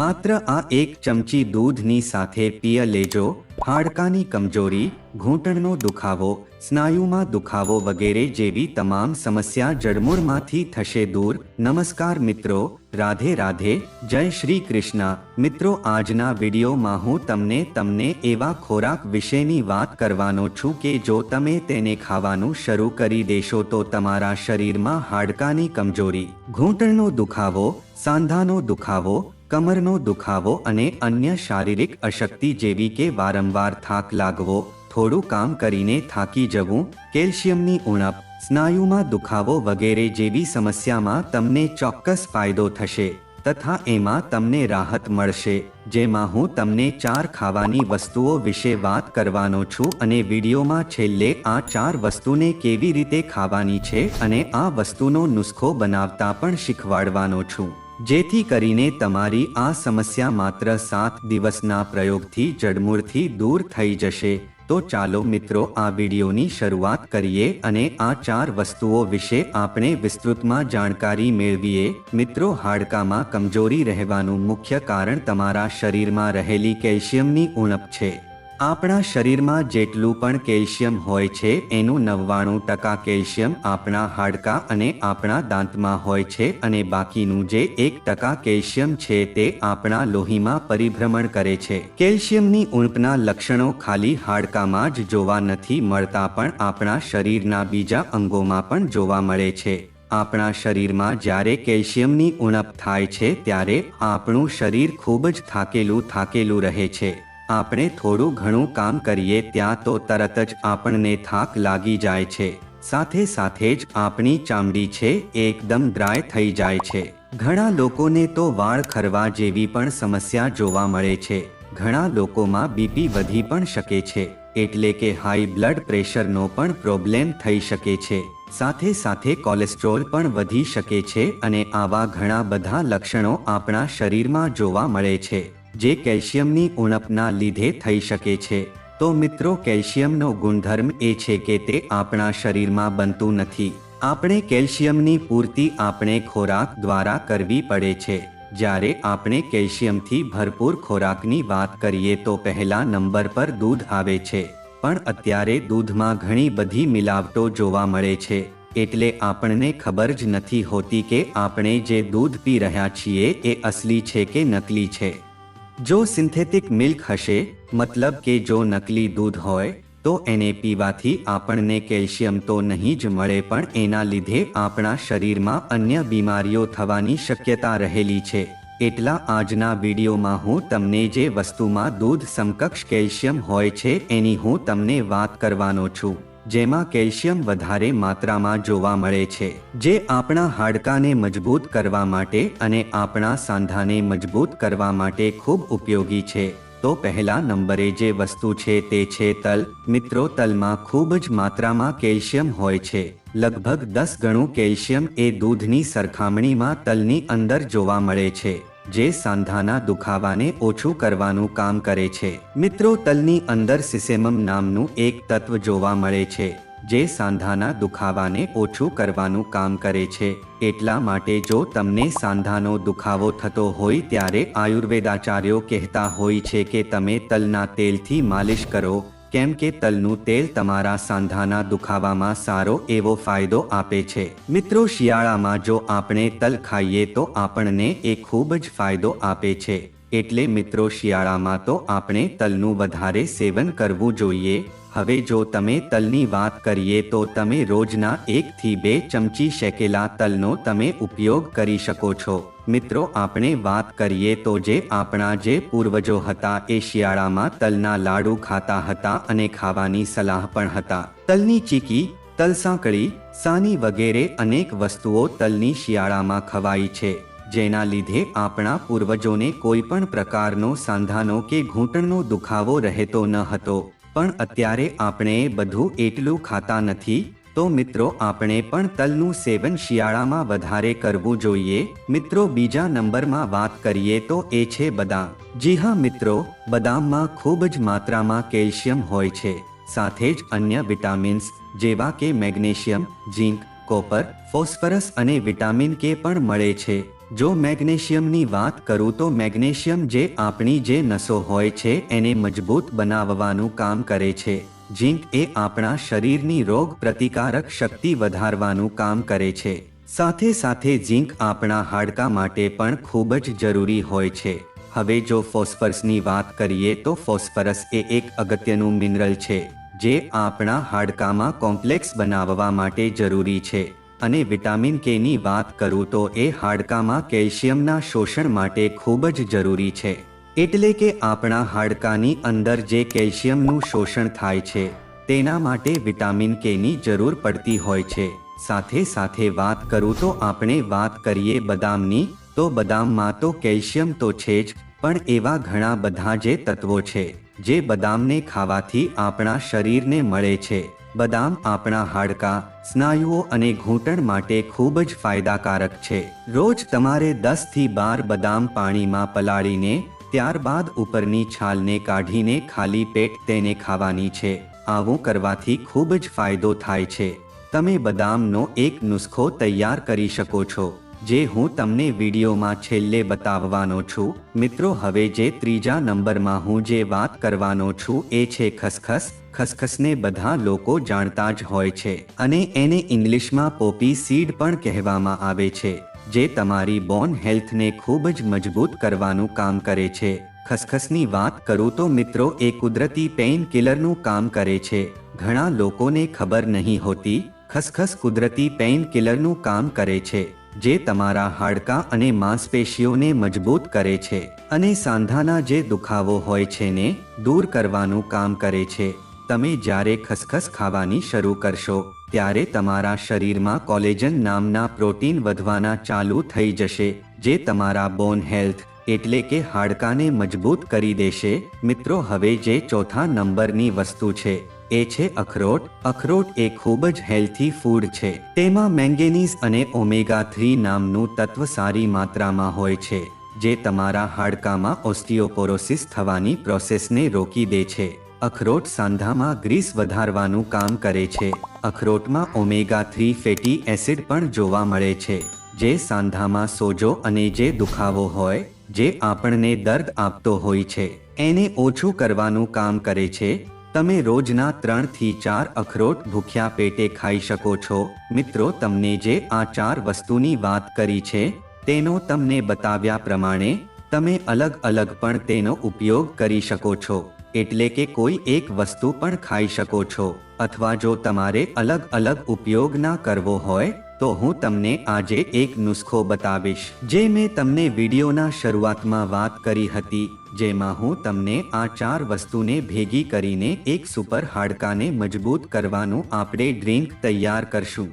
માત્ર આ એક ચમચી દૂધની સાથે પીય લેજો. હાડકાની કમજોરી, ઘૂંટણનો દુખાવો, સ્નાયુમાં દુખાવો વગેરે જેવી તમામ સમસ્યા જડમૂળમાંથી થશે દૂર. નમસ્કાર મિત્રો, રાધે રાધે. જય શ્રી કૃષ્ણ. મિત્રો, આજના વિડીયોમાં હું તમને તમને એવા ખોરાક વિશેની વાત કરવાનો છું કે જો તમે તેને ખાવાનું શરૂ કરી દેશો તો તમારા શરીરમાં હાડકાની કમજોરી, ઘૂંટણનો દુખાવો, સાંધાનો દુખાવો કમરનો દુખાવો અને અન્ય શારીરિક અશક્તિ જેવી કે વારંવાર થાક લાગવો, થોડું કામ કરીને થાકી જવું, કેલ્શિયમની ઉણપ, સ્નાયુમાં દુખાવો વગેરે જેવી સમસ્યામાં તમને ચોક્કસ ફાયદો થશે, તથા એમાં તમને રાહત મળશે, જેમાં હું તમને ચાર ખાવાની વસ્તુઓ વિશે વાત કરવાનો છું અને વિડીયોમાં છેલ્લે આ ચાર વસ્તુને કેવી રીતે ખાવાની છે અને આ વસ્તુનો નુસ્ખો બનાવતા પણ શીખવાડવાનો છું. જેથી કરીને તમારી આ સમસ્યા માત્ર સાત દિવસના પ્રયોગથી જડમૂળથી દૂર થઈ જશે. તો ચાલો મિત્રો, આ વિડીયોની શરૂઆત કરીએ અને આ ચાર વસ્તુઓ વિશે આપણે વિસ્તૃતમાં જાણકારી મેળવીએ. મિત્રો, હાડકામાં કમજોરી રહેવાનું મુખ્ય કારણ તમારા શરીરમાં રહેલી કેલ્શિયમની ઉણપ છે. આપણા શરીરમાં જેટલું પણ કેલ્શિયમ હોય છે, એનું નવ્વાણું ટકા કેલ્શિયમ આપણા હાડકા અને આપણા દાંતમાં હોય છે અને બાકીનું જે એક ટકા કેલ્શિયમ છે તે આપણા લોહીમાં પરિભ્રમણ કરે છે. કેલ્શિયમની ઉણપના લક્ષણો ખાલી હાડકામાં જ જોવા નથી મળતા પણ આપણા શરીરના બીજા અંગોમાં પણ જોવા મળે છે. આપણા શરીરમાં જ્યારે કેલ્શિયમની ઉણપ થાય છે, ત્યારે આપણું શરીર ખૂબ જ થાકેલું થાકેલું રહે છે. આપણે થોડું ઘણું કામ કરીએ ત્યાં તો તરત જ આપણને થાક લાગી જાય છે. સાથે સાથે જ આપણી ચામડી છે, એકદમ ડ્રાય થઈ જાય છે. ઘણા લોકોને તો વાળ ખરવા જેવી પણ સમસ્યા જોવા મળે છે. ઘણા લોકોમાં બીપી વધી પણ શકે છે, એટલે કે હાઈ બ્લડ પ્રેશરનો પણ પ્રોબ્લેમ થઈ શકે છે. સાથે સાથે કોલેસ્ટ્રોલ પણ વધી શકે છે અને આવા ઘણા બધા લક્ષણો આપણા શરીરમાં જોવા મળે છે. જે કેલ્શિયમની ઉણપના લીધે થઈ શકે છે. તો મિત્રો, કેલ્શિયમનો ગુણધર્મ એ છે કે તે આપણા શરીરમાં બનતું નથી. આપણે કેલ્શિયમની પૂર્તિ આપણે ખોરાક દ્વારા કરવી પડે છે. જ્યારે આપણે કેલ્શિયમથી ભરપૂર ખોરાકની વાત કરીએ તો પહેલા નંબર પર દૂધ આવે છે. પણ અત્યારે દૂધમાં ઘણી બધી મિલાવટો જોવા મળે છે. એટલે આપણને ખબર જ નથી હોતી કે આપણે જે દૂધ પી રહ્યા છીએ એ અસલી છે કે નકલી છે. જો સિન્થેટિક મિલ્ક હશે, મતલબ કે જો નકલી દૂધ હોય, તો એને પીવાથી આપણને કેલ્શિયમ તો નહીં જ મળે પણ એના લીધે આપણા શરીરમાં અન્ય બીમારીઓ થવાની શક્યતા રહેલી છે. એટલા આજના વિડીયોમાં હું તમને જે વસ્તુમાં દૂધ સમકક્ષ કેલ્શિયમ હોય છે એની હું તમને વાત કરવાનો છું. જેમાં કેલ્શિયમ વધારે માત્રામાં જોવા મળે છે, જે આપણા હાડકાને મજબૂત કરવા માટે અને આપણા સાંધાને મજબૂત કરવા માટે ખૂબ ઉપયોગી છે. તો પહેલા નંબરે જે વસ્તુ છે તે છે તલ. મિત્રો, તલમાં ખૂબ જ માત્રામાં કેલ્શિયમ હોય છે. લગભગ દસ ગણું કેલ્શિયમ એ દૂધની સરખામણીમાં તલની અંદર જોવા મળે છે. જે સાંધાના દુખાવાને ઓછું કરવાનું કામ કરે છે. મિત્રો, તલની અંદર સિસેમમ નામનું એક તત્વ જોવા મળે છે, જે સાંધાના દુખાવાને ઓછું કરવાનું કામ કરે છે. એટલા માટે જો તમને સાંધાનો દુખાવો થતો હોય ત્યારે આયુર્વેદાચાર્યો કહેતા હોય છે કે તમે તલના તેલથી માલિશ કરો કેમ કે તલનું તેલ તમારા સાંધાના દુખાવામાં સારો એવો ફાયદો આપે છે. મિત્રો, શિયાળામાં જો આપણે તલ ખાઈએ તો આપણને એ ખૂબ જ ફાયદો આપે છે. એટલે મિત્રો, શિયાળામાં તો આપણે તલનું વધારે સેવન કરવું જોઈએ. હવે જો તમે તલની વાત કરીએ તો તમે રોજના એકથી બે ચમચી શેકેલા તલનો તમે ઉપયોગ કરી શકો છો. મિત્રો, આપણે વાત કરીએ તો જે આપણા જે પૂર્વજો હતા એ શિયાળામાં તલના લાડુ ખાતા હતા અને ખાવાની સલાહ પણ હતા. તલની ચીકી તલસાંકળી સાની વગેરે અનેક વસ્તુઓ તલની શિયાળામાં ખવાઈ છે, જેના લીધે આપણા પૂર્વજોને કોઈ પણ પ્રકારનો સાંધાનો કે ઘૂંટણનો દુખાવો રહેતો ન હતો. પણ અત્યારે આપણે બધું એટલું ખાતા નથી, તો મિત્રો આપણે પણ તલનું સેવન શિયાળામાં વધારે કરવું જોઈએ. મિત્રો બીજા નંબરમાં વાત કરીએ તો એ છે બદામ. જી હા, મિત્રો, બદામમાં ખૂબ જ માત્રામાં કેલ્શિયમ હોય છે. સાથે જ અન્ય વિટામિન્સ જેવા કે મેગ્નેશિયમ, ઝીંક, કોપર, ફોસ્ફરસ અને વિટામિન કે પણ મળે છે. જો મેગ્નેશિયમની વાત કરું તો મેગ્નેશિયમ જે આપણી જે નસો હોય છે, એને મજબૂત બનાવવાનું કામ કરે છે. ઝીંક એ આપણા શરીરની રોગ પ્રતિકારક શક્તિ વધારવાનું કામ કરે છે. સાથે સાથે ઝીંક આપણા હાડકા માટે પણ ખૂબ જ જરૂરી હોય છે. હવે જો ફોસ્ફરસની વાત કરીએ તો ફોસ્ફરસ એ એક અગત્યનું મિનરલ છે, જે આપણા હાડકામાં કોમ્પ્લેક્સ બનાવવા માટે જરૂરી છે. અને વિટામિન કેની વાત કરું તો એ હાડકામાં કેલ્શિયમના શોષણ માટે ખૂબ જ જરૂરી છે. એટલે કે આપણા હાડકાની અંદર જે કેલ્શિયમનું શોષણ થાય છે, તેના માટે વિટામિન કેની જરૂર પડતી હોય છે. સાથે સાથે વાત કરું તો આપણે વાત કરીએ બદામની, તો બદામમાં તો કેલ્શિયમ તો છે જ, પણ એવા ઘણા બધા જે તત્વો છે, જે બદામને ખાવાથી આપણા શરીરને મળે છે. બદામ આપણા હાડકા, સ્નાયુઓ અને ઘૂંટણ માટે ખૂબ જ ફાયદાકારક છે. રોજ તમારે દસથી બાર બદામ પાણીમાં પલાળીને, ત્યારબાદ ઉપરની છાલને કાઢીને ખાલી પેટ તેને ખાવાની છે. આવું કરવાથી ખૂબ જ ફાયદો થાય છે. તમે બદામનો એક નુસ્ખો તૈયાર કરી શકો છો. જે હું તમને વિડીયોમાં છેલ્લે બતાવવાનો છું. મિત્રો, હવે જે ત્રીજા નંબરમાં હું જે વાત કરવાનો છું એ છે ખસખસ. ખસખસને બધા લોકો જાણતા જ હોય છે અને એને ઇંગ્લિશમાં પોપી સીડ પણ કહેવામાં આવે છે, જે તમારી બોન હેલ્થને ખૂબ જ મજબૂત કરવાનું કામ કરે છે. ખસખસની વાત કરું તો મિત્રો, એ કુદરતી પેઇન કિલરનું કામ કરે છે. ઘણા લોકોને ખબર નહીં હોતી, ખસખસ કુદરતી પેઇન કિલરનું કામ કરે છે. જે તમારા હાડકાં અને માંસપેશીઓને મજબૂત કરે છે અને સાંધાના જે દુખાવો હોય છે ને દૂર કરવાનું કામ કરે છે. તમે જ્યારે ખસખસ ખાવાની શરૂ કરશો, ત્યારે તમારા શરીરમાં કોલેજન નામના પ્રોટીન વધવાના ચાલુ થઈ જશે, જે તમારા બોન હેલ્થ એટલે કે હાડકાને મજબૂત કરી દેશે. મિત્રો, હવે જે ચોથા નંબરની વસ્તુ છે એ છે અખરોટ. અખરોટ એ ખૂબ જ હેલ્થી ફૂડ છે. તેમાં મેંગેનીઝ અને ઓમેગા થ્રી નામનું તત્વ સારી માત્રામાં હોય છે, જે તમારા હાડકામાં ઓસ્ટિયોપોરોસિસ થવાની પ્રોસેસને રોકી દે છે. અખરોટ સાંધામાં ગ્રીસ વધારવાનું કામ કરે છે. અખરોટમાં ઓમેગા થ્રી ફેટી એસિડ પણ જોવા મળે છે, જે સાંધામાં સોજો અને જે દુખાવો હોય, જે આપણને દર્દ આપતો હોય છે. એને ઓછું કરવાનું કામ કરે છે તમે રોજના ત્રણથી ચાર અખરોટ ભૂખ્યા પેટે ખાઈ શકો છો. મિત્રો, તમને જે આ ચાર વસ્તુની વાત કરી છે, તેનો તમને બતાવ્યા પ્રમાણે, તમે અલગ અલગ પણ તેનો ઉપયોગ કરી શકો છો. એટલે કે કોઈ એક વસ્તુ પણ ખાઈ શકો છો. અથવા જો તમારે અલગ અલગ ઉપયોગ ના કરવો હોય તો હું તમને આજે એક નુસ્ખો બતાવીશ. જે મેં તમને વિડીયોના શરૂઆતમાં વાત કરી હતી, જેમાં હું તમને આ ચાર વસ્તુને ભેગી કરીને એક સુપર હાડકાને મજબૂત કરવાનું આપણે ડ્રિંક તૈયાર કરશું.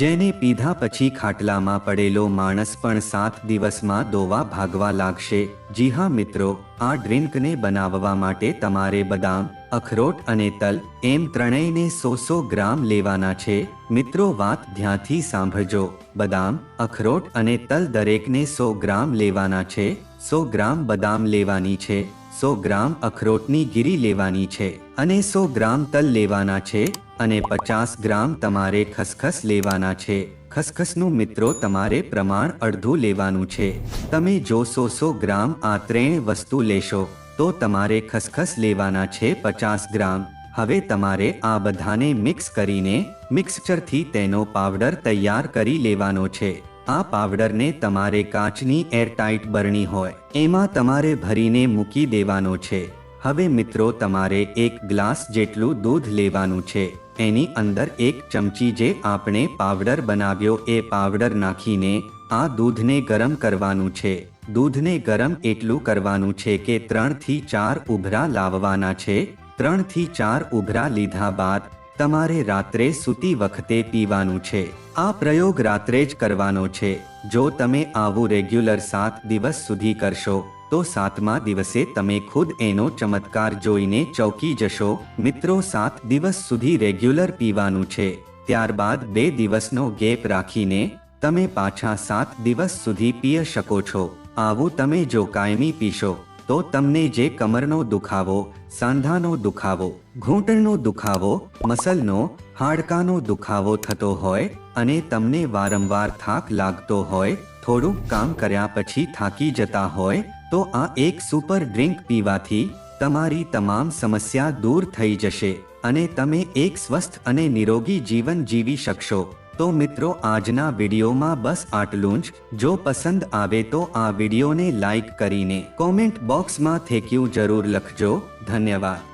જેને પીધા પછી ખાટલામાં પડેલો માણસ પણ સાત દિવસમાં દોવા ભાગવા લાગશે. જી હા મિત્રો, આ ડ્રિંકને બનાવવા માટે તમારે બદામ અખરોટ અને તલ એમ ત્રણેયને સો સો ગ્રામ લેવાના છે. મિત્રો વાત ધ્યાનથી સાંભળજો. બદામ, અખરોટ અને તલ દરેકને સો ગ્રામ લેવાના છે. સો ગ્રામ બદામ લેવાની છે. સો ગ્રામ અખરોટની ગીરી લેવાની છે. અને સો ગ્રામ તલ લેવાના છે. અને પચાસ ગ્રામ તમારે ખસખસ લેવાના છે. ખસખસનું મિત્રો તમારે પ્રમાણ અડધું લેવાનું છે. તમે જો સો સો ગ્રામ આ ત્રણ વસ્તુ લેશો તો તમારે ખસખસ લેવાના છે પચાસ ગ્રામ. હવે તમારે આ બધાને મિક્સ કરીને મિક્સચરથી તેનો પાવડર તૈયાર કરી લેવાનો છે. આ પાવડરને તમારે કાચની એરટાઇટ બરણી હોય. એમાં તમારે ભરીને મૂકી દેવાનો છે. હવે મિત્રો તમારે એક ગ્લાસ જેટલું દૂધ લેવાનું છે. એની અંદર એક ચમચી જે આપણે પાવડર બનાવ્યો એ પાવડર નાખીને આ દૂધને ગરમ કરવાનું છે. દૂધને ગરમ એટલું કરવાનું છે કે ત્રણથી ચાર ઉભરા લાવવાના છે. ત્રણથી ચાર ઉભરા લીધા બાદ તમારે રાત્રે સૂતી વખતે પીવાનું છે. આ પ્રયોગ રાત્રે જ કરવાનો છે. જો તમે આવું રેગ્યુલર સાત દિવસ સુધી કરશો, તો સાતમા દિવસે તમે ખુદ એનો ચમત્કાર જોઈને ચોકી જશો. મિત્રો, સાત દિવસ સુધી રેગ્યુલર પીવાનું છે. ત્યારબાદ બે દિવસનો ગેપ રાખીને તમે પાછા સાત દિવસ સુધી પી શકો છો. આવું તમે જો કાયમી પીશો, તો તમને જે કમરનો દુખાવો, સાંધાનો દુખાવો, ઘૂંટણનો દુખાવો, મસલનો, હાડકાનો દુખાવો થતો હોય અને તમને વારંવાર થાક લાગતો હોય, થોડુંક કામ કર્યા પછી થાકી જતા હોય, તો આ એક સુપર ડ્રિંક પીવાથી તમારી તમામ સમસ્યા દૂર થઈ જશે અને તમે એક સ્વસ્થ અને નિરોગી જીવન જીવી શકશો. તો મિત્રો, આજના વિડીયોમાં બસ આટલું જ. જો પસંદ આવે તો આ વિડીયોને લાઈક કરીને કોમેન્ટ બોક્સમાં થેન્ક યુ જરૂર લખજો. ધન્યવાદ.